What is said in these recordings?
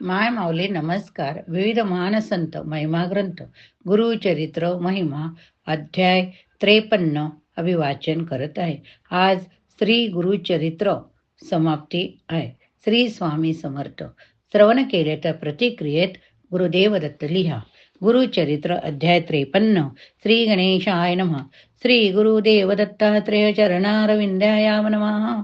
माय माऊली नमस्कार विविध महानसंत महिमा ग्रंथ गुरुचरित्र महिमा अध्याय त्रेपन्न अभिवाचन करत आहे आज श्री गुरुचरित्र समाप्ती आहे श्री स्वामी समर्थ श्रवण केले तर प्रतिक्रियेत गुरुदेव दत्त लिहा गुरुचरित्र अध्याय त्रेपन्न श्री गणेशाय नमः श्री गुरुदेव दत्तात्रेय चरणारविंद्यायाम नमः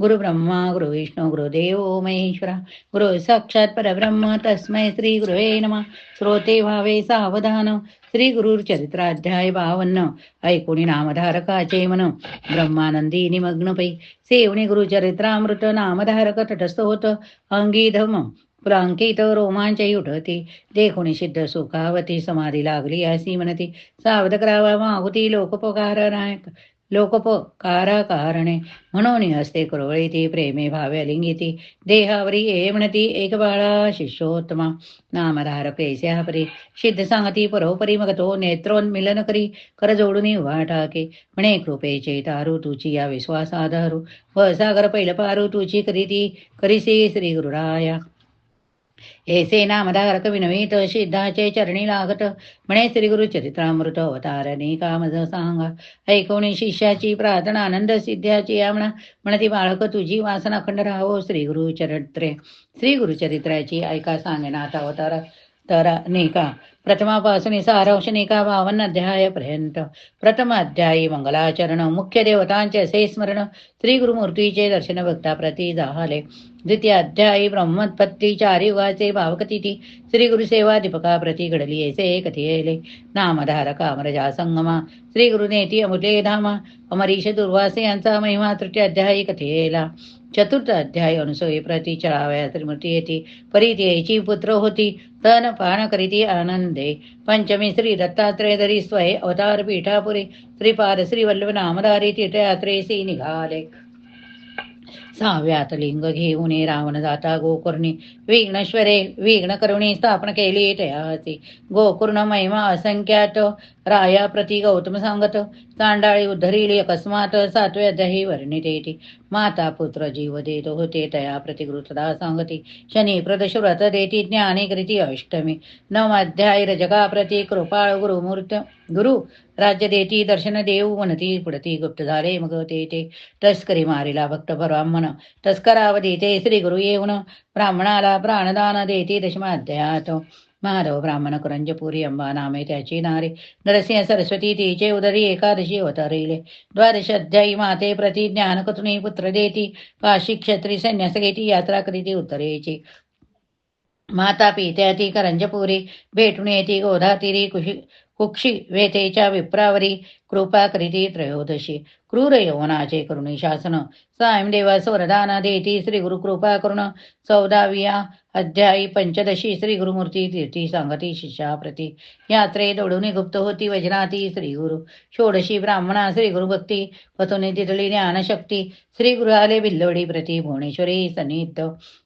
गुरु ब्रह्मा गुरु विष्णू गुरुदेव महेश्वरा। गुरु साक्षात परब्रह्म तस्मै श्री गुरुवे नमः। श्रोते व्हावे सावधान। श्री गुरु चरित्राध्याय बावन्न। ऐकुणी नामधारकाचे मन। ब्रह्मानंदी निमग्न पै सेवणी गुरुचरित्रामृत नामधारक तटस्थ होत अंगी धम पुलांकित रोमांचही उठती। देखुणी सिद्ध सुखावती समाधी लागली अशी म्हणती सावध करावा माहुती लोकपकार नायक। लोकपकाराकारणे म्हणून हस्ते कुरवळीती प्रेमे भावे लिंगिती देहावरी ये म्हणती एक बाळा शिष्योत्तमा। नामधार ऐस्या सिद्ध सांगती परोपरी मग तो नेत्रोन्मिलन करी कर जोडून उभा टाके म्हणे कृपेचे तारू तुची या विश्वासाधारू व सागर पैल पारू तुची करीती करीसी श्री गुरुराया हे सेना नामधारक विनवीत सिद्धाचे चरणी लागत. म्हणे श्री गुरु चरित्रामृत अवतारणे कामज सांगा. ऐकवणी शिष्याची प्रार्थना आनंद सिद्ध्याची यामणा म्हणती बाळक तुझी वासना खंड राहो श्री गुरु चरित्रे. श्री गुरुचरित्राची ऐका सांगेनाथ अवतार. तर नेका प्रथमापासून सारंशनिका बावन बावन्न अध्यायापर्यंत प्रथम अध्यायी मंगलाचरण. मुख्य देवतांचे असे स्मरण श्री गुरुमूर्तीचे दर्शन भक्ता दाहले जाहले द्वितीय अध्यायी ब्रह्मोत्पत्ती चार भावकतिथी श्री गुरुसेवा दीपका प्रती घडली ऐसे कथियेले नामधारका अमरजा संगमा श्री गुरुनेती अमृते धामा. अमरीश दुर्वासे यांचा महिमा. तृतीय अध्यायी कथेला. चतुर्थ अध्याय अनुसोयी प्रती चळाव्या त्रिमूर्ती येती परीत यायची पुत्र होती. तन पान करीती आनंद पंचमी श्री दत्तात्रय अवतार पीठापुरी। श्रीपाद श्रीवल्लभनामधारी वल्लभ नामधारी निघाले सहाव्यात लिंग घेऊन रावण जाता गोकुर्णी। विघ्नेश्वरे विघ्न करुणी स्थापन केली तयाची गोकुर्ण महिमा असंख्यात। राया प्रति गौतम सांगत तांडाळी उद्धरिली अकस्मात सातव्या अध्यायी वर्णिते माता पुत्र जीव देत होते तया प्रतिकृतदा सांगती. शनी प्रदश व्रत देती ज्ञाने कृती अष्टमी. नव अध्याय रजगा प्रती कृपाळ गुरुमूर्त गुरु राज्य देती दर्शन देऊ म्हणती पुढती गुप्त झाले मग ते ते. तस्करी मारिला भक्त ब्राह्मण तस्करावधी ते श्री गुरु येऊन ब्राह्मणाला प्राणदान देती दशमाध्यायात. महादेव ब्राह्मण करंजपुरी अंबा नामे त्याची नारे नरसिंह सरस्वती तिचे उदरी एकादशी अवतरिले द्वादश अध्यायी माते प्रति ज्ञानकतुनी पुत्र देती काशी क्षत्री संन्यास घेती यात्रा करीती उत्तरेची माता पित्या ती करंजपुरी भेटून येती गोधा तिरी कुशी कुक्षी वेतेच्या विप्रावरी कृपा करीती त्रयोदशी। क्रूर यवनाचे करुणी शासन। सायमदेवास वरदाना देती श्री गुरु कृपा करुण। चौदाविया अध्यायी पंचदशी श्री गुरुमूर्ती तीर्थी सांगती शिष्या प्रती। यात्रे दौडुनी गुप्त होती वजनाती श्री गुरु। षोडशी ब्राह्मणा श्री गुरुभक्ती। पतुनी तिथली ज्ञानशक्ती। श्री गुरु आले प्रती भुवनेश्वरी सन्निध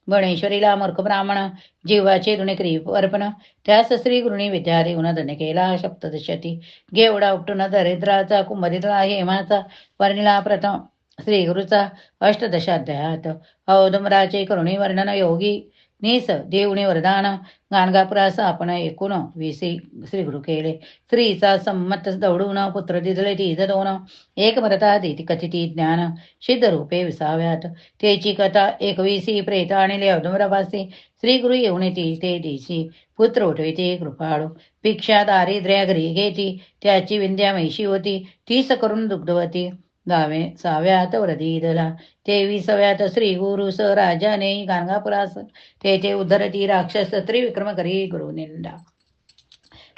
भुवनेश्वरीला मूर्ख ब्राह्मण। जीवाचे ऋणी क्रिप अर्पण। त्यास श्री गुरुनी विद्या गुण धन केला सप्तदशती गेवडा उपटून दरिद्राचा कुंभदितला हेमाचा वर्णिला प्रथम श्री गुरुचा अष्टदशाध्यायात औदुमराचे करुणी वर्णन योगी नेस देवणे वरदान गाणगापुरास आपण एकूण विसी श्री गुरु केले स्त्रीचा संमत दौडून पुत्र दिदले तीज दोन एक मरता देती कथिती ज्ञान सिद्ध रूपे विसाव्यात त्याची कथा एकविसी प्रेत आणले औदमरापासी श्री गुरु येऊन ती ते दिशी पुत्र उठविते कृपाळू भिक्षा दारिद्र्या घरी घेती त्याची विंध्या मैशी होती तीस करून दुग्धवती गावे साव्यात वरदीदला तेविसाव्यात श्री गुरु स राजाने गाणगापुरास तेथे उद्धरती राक्षस त्रिविक्रम करी गुरु निंदा.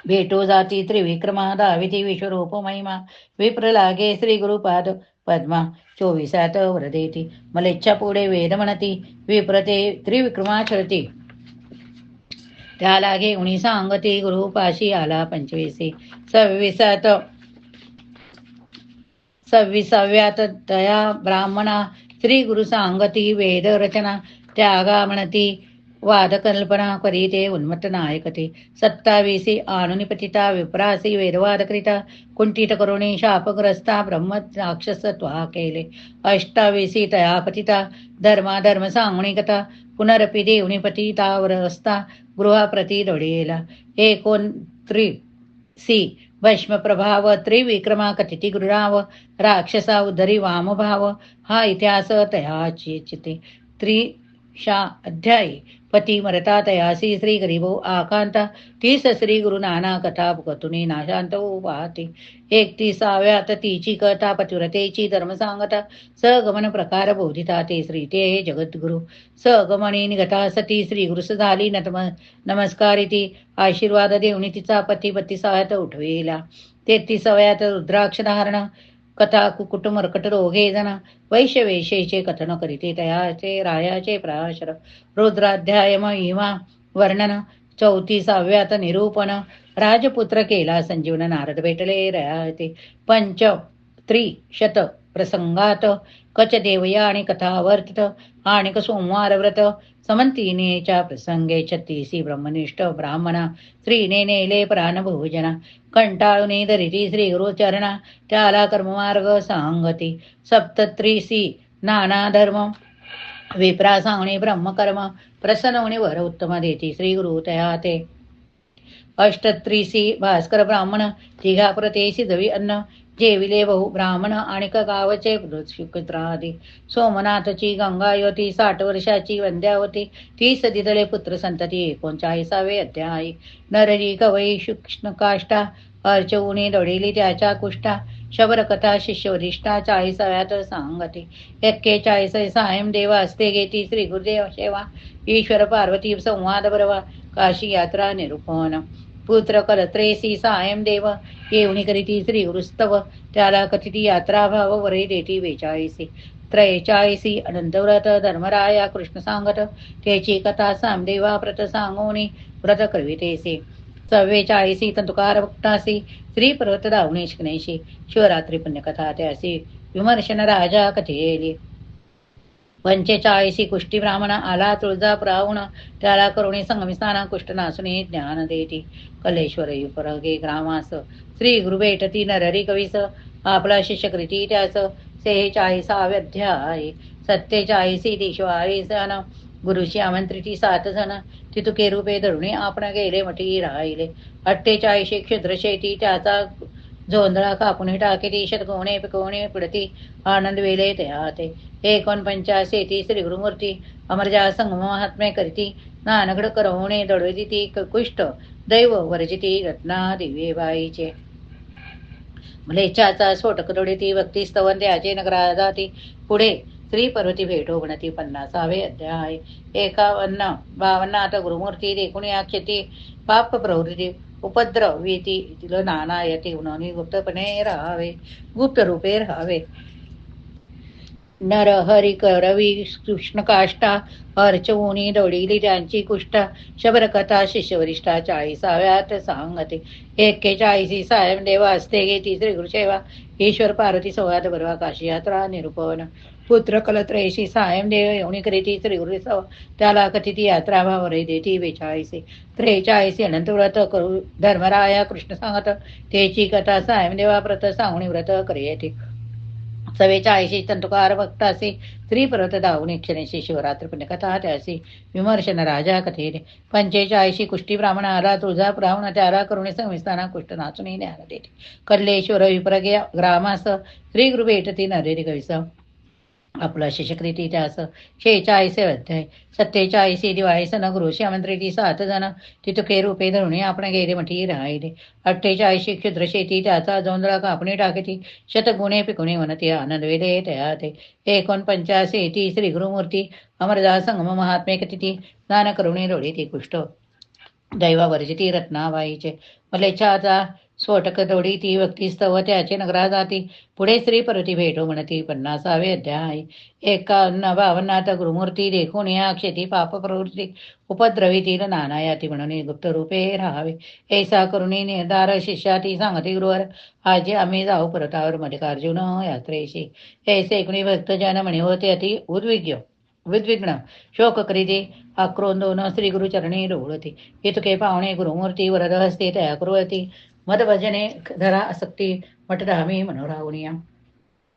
भेटो जाती त्रिविक्रमा दाविती विश्वरूप महिमा विप्र लागे श्री गुरुपाद पद्मा. चोवीसात व्रदेती मलेच्छा पुढे वेद म्हणती विप्रते त्रिविक्रमा छळती. त्या लागे उणीसा अंगती गुरुपाशी आला पंचवीसी. सव्वीसात सव्वीसाव्या तया ब्राह्मणा स्त्री गुरु सांगती वेद रचना त्यागा म्हणती वादकल्पना करीते उन्मत्त नायकते सत्तावीसी आणुनिपतिता विप्रासी वेदवादकरिता कुंठित करुणी शापग्रस्ता ब्रह्म राक्षसत्वा केले। अष्टावीसी तया पतिता धर्मा धर्म सांगणी कथा पुनरपी देवनी गृहाप्रती दडेला। एकोण त्रि सी भस्मप्रभाव त्रिविक्रमा कथिती राक्षसा उदरी वामभाव हा इतिहास तयाची चिते शा अध्यायी पती मरता तयासी श्री गरीबो आकांता तीस श्री गुरु नाना कथा कथुनी नाशांत वाहते। एकतीसाव्यात तिची कथा पतिव्रतेची धर्म सांगता सगमन प्रकार बोधिता ते श्री ते जगद्गुरु। सगमनी निगता सती श्री गुरुस झाली नतम नमस्कारिती। आशीर्वाद देवनी तिचा पती बत्तीसाव्यात उठवेला। तेहतीसाव्यात रुद्राक्ष धारणा कथा कुकुट मरकट रोगे जण. वैश्य कथन करीते तयाचे रायाचे प्राशर. रुद्राध्याय महिमा वर्णन. चौतीसाव्यात निरूपण. राजपुत्र केला संजीवन. नारद भेटले रयाते पंच त्रिशत प्रसंगात कच देवया आणि कथा आणि सोमवार व्रत समंतीनेच्या प्रसंगे छत्तीसी ब्रह्मनिष्ठ ब्राह्मणा स्त्रीने नेले प्राण कंटाळुने दरिती श्री गुरुचरणा त्याला कर्ममार्ग सांगती। सप्तत्रिसी नाना धर्म विप्रा सांगणे ब्रह्मकर्म। प्रसन्न वर उत्तम देती श्री गुरु तया ते अष्टत्रिसी भास्कर ब्राह्मण तिघा प्रतेसी दवी अन्न जेविले बहु ब्राह्मण आणि गावचे शुक्रादी सोमनाथची गंगायवती साठ वर्षाची वंद्यावती. ती दिदले पुत्र संतती एकोणचाळीसावे अध्यायी. नररी कवई शुक्ष्ण काष्टा अर्चवुनी दडिली त्याच्या कुष्टा शबरकथा शिष्यवरिष्ठा चाळीसाव्यात सांगते. एक्केचाळीस सायम देवा असते घेती श्री गुरुदेव सेवा. ईश्वर पार्वती संवाद बरवा. काशी यात्रा निरूपण. पुत्र कलत्रेसी सायम देव येवणी करीती श्री वृस्तव. त्याला कथिती यात्रा भाव वरे देती बेचाळीसी. त्रेचाळीसी अनंतव्रत धर्मराया कृष्ण सांगत त्याची कथा सामदेवा व्रत सांगोनी व्रत कवितेसी. चव्वेचाळीसी तंतुकार भक्तासी श्री पर्वत दावणी शिकण्याशी शिवरात्री पुण्यकथा त्यासी. विमर्शन राजा कथेली. पंचेचाळीसी कुष्टी ब्राह्मण आला तुळजा प्रावण त्याला करुणी संगमिस्ताना कुष्ट नासुनी ज्ञान देती. कलेश्वर युपरगे ग्रामास श्री गुरु भेटती नररी कवीस आपला शिष्यकृती त्यास सेहेचाळीसाव्य अध्याय सत्तेचाळीसी दिशवाळीस सण गुरुशी आमंत्रिती सात जण तितुके रूपे धरुणी आपण गेले मठी राहिले. अठ्ठेचाळीशी क्षुद्र शेती त्याचा झोंधळा कापुनी टाकेती शतकोणे पिकोणे पिडती आनंद वेले ते एकोणपंचाशी ती श्री गुरुमूर्ती? अमरजा संगम महात्मे करीती। नानगड करवणे दडविती कुष्ट दैव वर्जिती रत्ना दिवे बाईचे। म्लेच्छाचा स्फोटक दोडीती भक्ती स्तवन द्याचे नगरा जाती पुढे श्री पर्वती भेट गणती पन्नासावे अध्याय। एकावन्न आता गुरुमूर्ती देखुणी आख्यती पाप प्रवृत्ती। उपद्रव वीती नाना यती म्हणून गुप्तपणे राहावे गुप्त रूपे राहावे नर हरी करवी कृष्णकाष्टा अर्चवुनी दौडिली त्यांची कुष्ठा शबरकथा शिष्यवरिष्ठा चाळीसाव्यात सांगते। एक्केचाळीसी सायम देवा असते घेती श्री गुरुसेवा ईश्वर पार्वती संवाद बरवा काशी यात्रा पुत्र कलत्रयशी सायम देव येऊनी करीती श्री सव त्याला कथिती यात्रा भाव देती बेचाळीसी. त्रेचाळीसी अनंत व्रत करू धर्मराया कृष्ण सांगत तेची कथा सायम देवा व्रत सांगणी व्रत करिये सवेचाळीशी तंतुकार भक्तासी स्त्री परत दावून शिवरात्र पुण्यकथा त्यासी विमर्शन राजा कथेने पंचेचाळीशी कुष्टी ब्राह्मण आला तुळजा ब्राह्मण त्याला करुणी संविस्ताना कुष्ट नाचून ज्ञान देते कल्लेश्वर विप्रगे ग्रामास श्री गुरु भेटती नरेरी कविसा आपला शिशकृती त्यास शेहेचाळीसे अध्याय. सत्तेचाळीसी दिवाळी सन गुरुशी आमंत्रिती सात जण. तिथुके रूपे धरुणी आपण गेले मठी राहिले. अठ्ठेचाळीशी क्षुद्र शेती त्याचा जोंधळा कापणी टाकती. शतगुणे पिकुणे म्हणती आनंद वेदे तया ते एकोणपंचाशी ती श्री गुरुमूर्ती. अमरदास संगम महात्मे कथिती दान करुणे रोडी ती कुष्ठ दैवावरची ती रत्नाबाईचे. मलेच्छाचा स्फोटक दौडी ती व्यक्तिस्तव त्याचे नगरा जाती. पुढे श्री परती भेटो म्हणती पन्नासावे अध्याय. एकावन्न बावन्नात गुरुमूर्ती देखून या क्षेती पाप प्रवृत्ती. उपद्रवीतील नाना याती म्हणून गुप्त रूपे राहावे. ऐसा करुणी निर्धार शिष्याती सांगती गुरुवर आजी आम्ही जाऊ परतावर मल्लिकार्जुन यात्रेशी. ऐसे कुणी भक्तजन म्हणे होते अति उद्विग्य विद्विग्न शोक करीते आक्रोंदोन श्री गुरुचरणी रोवळती इतके पाहुणे गुरुमूर्ती वरद हस्ते तया कुर्वती. मदभजने धरा आसक्ती मटरामी मनोरावणीया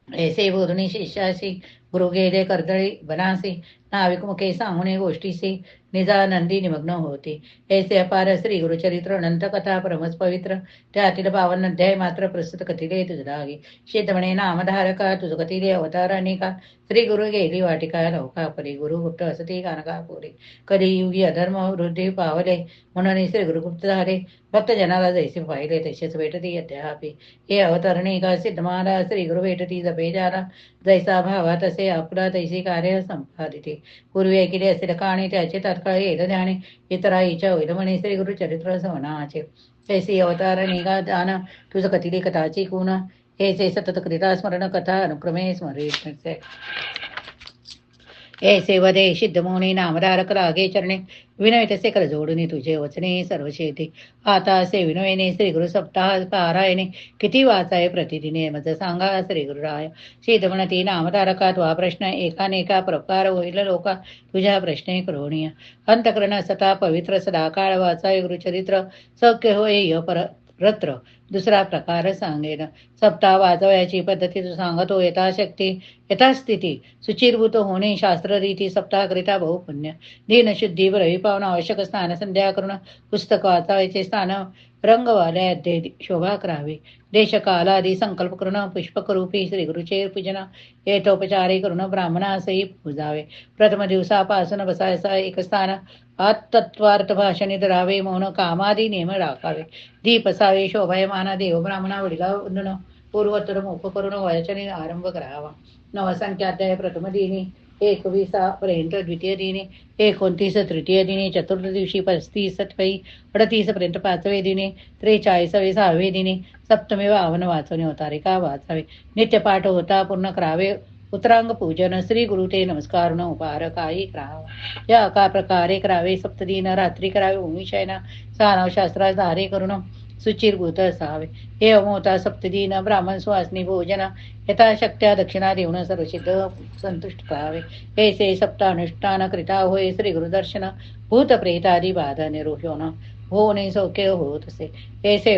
ऐसे बोधुनी शिष्यासी गुरु गेले कर्दळी बनासी नाविक मुखे सांगणे गोष्टीसी निजानंदी निमग्न होते. ऐसे अपार श्री गुरुचरित्र अनंत कथा परमच पवित्र त्यातील पावन अध्याय मात्र प्रस्तुत कथिले तुझ शेतमणे नामधारका तुझ कथिले अवतार अनेका. श्री गुरु गेली वाटिका लौका परी. गुरु गुप्त असती कानका पुरी. कधी युगी अधर्म वृद्धी पावले म्हणून श्री गुरुगुप्त झाले. भक्तजनाला जैसे पाहिले तसेच भेटती अद्यापि हे अवतरणी का सिद्धमाला श्री गुरु भेटती जपे जाला जैसा भावा तसे आपला तैसी कार्य संपादिते. पूर्वी ऐकिले असेल काणे त्याचे तात्काळ येत ध्याने इतरा इच्छा होईल म्हणे श्री गुरु चरित्र सवनाचे तैसी अवतार निगा दान. तुझ कथिली कथाची कुण? हे सतत कृता स्मरण कथा अनुक्रमे स्मरित हे वदे सिद्धमोनी नामधारक लागे चरणे विनय तसे कर जोडून तुझे वचने सर्व शेती आता असे विनयने श्री गुरु सप्ताह पारायणे किती वाचाय प्रतिदिने मज सांगा श्री गुरुराय शीत म्हणती नामधारका वा प्रश्न एकानेका प्रकार होईल लोका तुझ्या प्रश्ने करोणीय. अंतकरण सता पवित्र सदाकाळ वाचाय गुरुचरित्र सौख्य होय पर रत्र. दुसरा प्रकार सांगेन. सप्ताह वाजवयाची पद्धती तू सांगतो यथाशक्ती यथास्थिती सुचिरभूत होणे शास्त्ररीती सप्ताहकरिता बहुपुण्य दिनशुद्धी रवी पावण आवश्यक स्नान संध्या करून पुस्तक वाचावायचे स्थान रंगवाल्या शोभा करावी. देशकालादी संकल्प करून पुष्पकरूपी श्री गुरुचे पूजन येतोपचारे करून ब्राह्मणासही पूजावे. प्रथम दिवसापासून बसायचा एक स्थान आत्तत्वार्थ भाषणे धरावे मौन कामादी नियम राखावे. दीप असावे शोभायमाना देव ब्राह्मणा वडिला वंदन पूर्वोत्तर मोप करून आरंभ करावा. नवसंख्याध्याय प्रथम दिनी एकविसा पर्यंत द्वितीय दिनी एकोणतीस तृतीय दिनी चतुर्थ दिवशी पस्तीस सत्वई अडतीस पर्यंत पाचवे दिनी त्रेचाळीसावे सहावे दिनी सप्तमी वावन वाचवणे होतारिका वाचावे. नित्यपाठ होता पूर्ण करावे. उत्तरांग पूजन श्री गुरु ते नमस्कार न उपहार काही करावा. या का प्रकारे करावे सप्तदिन रात्री करावे भूमिशयना सानव शास्त्रास धारे करून शुचिर्भूत असावे हे अमोता सप्तदिन ब्राह्मण सुवासनी भोजन यथाशक्त्या दक्षिणा देऊन सर्वसिद्ध संतुष्ट करावे हे से सप्तानुष्ठान कृता होय श्री गुरुदर्शन भूत प्रेतादी बाधा निरोषण होणे सौख्य होत असे ऐसे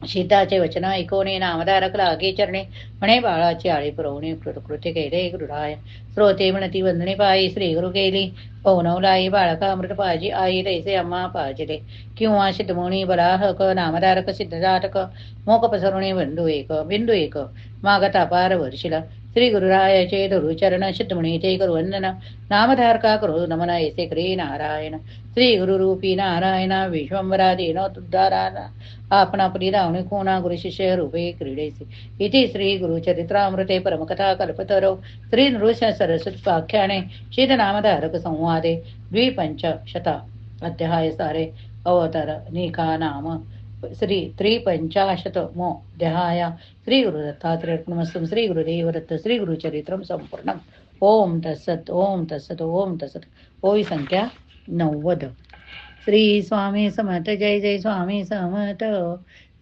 सीताचे वचन ऐकवणे नामधारक लागे चरणे म्हणे बाळाचे आळी पुरवणे कृतकृत्य केले गुरुराय श्रोते म्हणती वंदने पायी श्री गुरु पवनवलाई बाळका अमृत पाजी आई रैसे अम्मा पाजिले. किंवा सिद्धमोणी बलाहक नामधारक सिद्धजातक मोक पसरवणे बंधू एक बिंदू एक. मागता पार वर्षिला श्री गुरुरायाचे धरुचरण सिद्धमुनीचे करू गुरुवंदन नामधारका करो नमन ऐसे श्री नारायण। श्री गुरुरूपी नारायण विश्वंभरा दीन आपणा आपण कोणा गुरुशिष्य रूपे क्रीडेचे इति श्री गुरुचरित्रामृते परमकथा कल्पतरो। श्री नृस्य सरस्वती शीतनामधारक संवादे। द्विपञ्चशता अध्याय सारे। अवतर निका नाम श्री त्रिपंचाशतमो देहाय श्री गुरुदत्तात्रेयमस्तम श्री गुरुदेव दत्त श्री गुरुचरित्रम संपूर्णम ओम तत्सत् ओम तत्सत ओम तत्सत ओवी संख्या नव्वद श्री स्वामी समर्थ जय जय स्वामी समत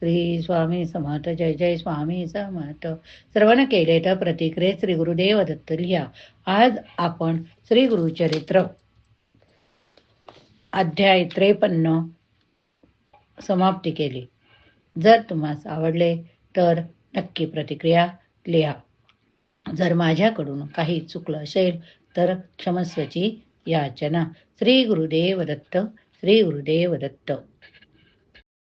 श्री स्वामी समर्थ जय जय स्वामी समत श्रवण केले तर प्रतिक्रियेत श्री गुरुदेव दत्त लिहा आज आपण श्री गुरुचरित्र अध्याय त्रेपन्न समाप्ती केली. जर तुम्हाला आवडले तर नक्की प्रतिक्रिया लिहा. जर माझ्याकडून काही चुकलं असेल तर क्षमस्वची याचना. श्री गुरुदेव दत्त श्री गुरुदेव दत्त.